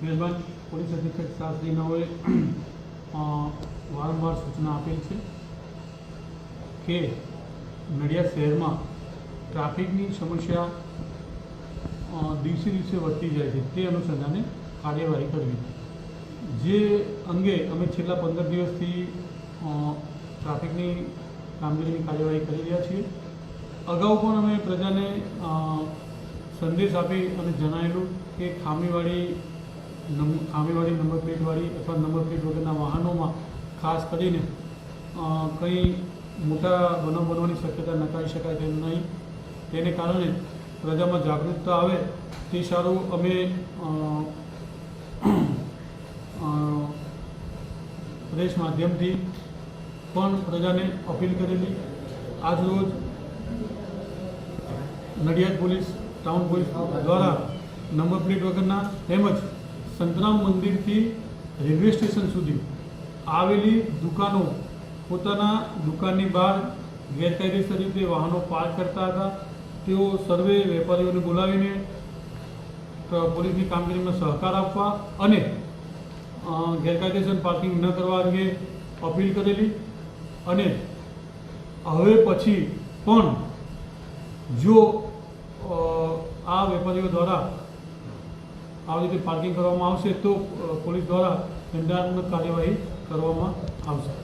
મેજબાન, police અધિક્ષક શાસ્ત્રીનાઓએ વારંવાર સૂચના આપેલ છે કે નડિયાદ શહેરમાં ટ્રાફિકની સમસ્યા દિવસે દિવસે વધતી જાય છે. તે અનુસંધાને કાર્યવાહી કરવી. જે અંગે અમે છેલ્લા પંદર દિવસથી ટ્રાફિકની કામગીરીની કાર્યવાહી કરી રહ્યા છીએ. અગાઉ પણ અમે પ્રજાને સંદેશ આપી અને જણાવેલું કે ખામીવાળી ખામીવાળી નંબર પ્લેટવાળી અથવા નંબર પ્લેટ વગરના વાહનોમાં ખાસ કરીને કંઈ મોટા બનાવ બનવાની શક્યતા નકારી શકાય તેમ નહીં. તેને કારણે પ્રજામાં જાગૃતતા આવે તે સારું અમે પ્રેસ માધ્યમથી પણ પ્રજાને અપીલ કરેલી. આજ રોજ નડિયાદ પોલીસ, ટાઉન પોલીસ દ્વારા નંબર પ્લેટ વગરના તેમજ સંતરામ મંદિરથી રેલવે સ્ટેશન સુધી આવેલી દુકાનો પોતાના દુકાનની બહાર ગેરકાયદેસર રીતે વાહનો પાર્ક કરતા હતા. તેઓ સર્વે વેપારીઓને બોલાવીને પોલીસની કામગીરીમાં સહકાર આપવા અને ગેરકાયદેસર પાર્કિંગ ન કરવા અંગે અપીલ કરેલી અને હવે પછી પણ જો આ વેપારીઓ દ્વારા આવી રીતે પાર્કિંગ કરવામાં આવશે તો પોલીસ દ્વારા દંડાત્મક કાર્યવાહી કરવામાં આવશે.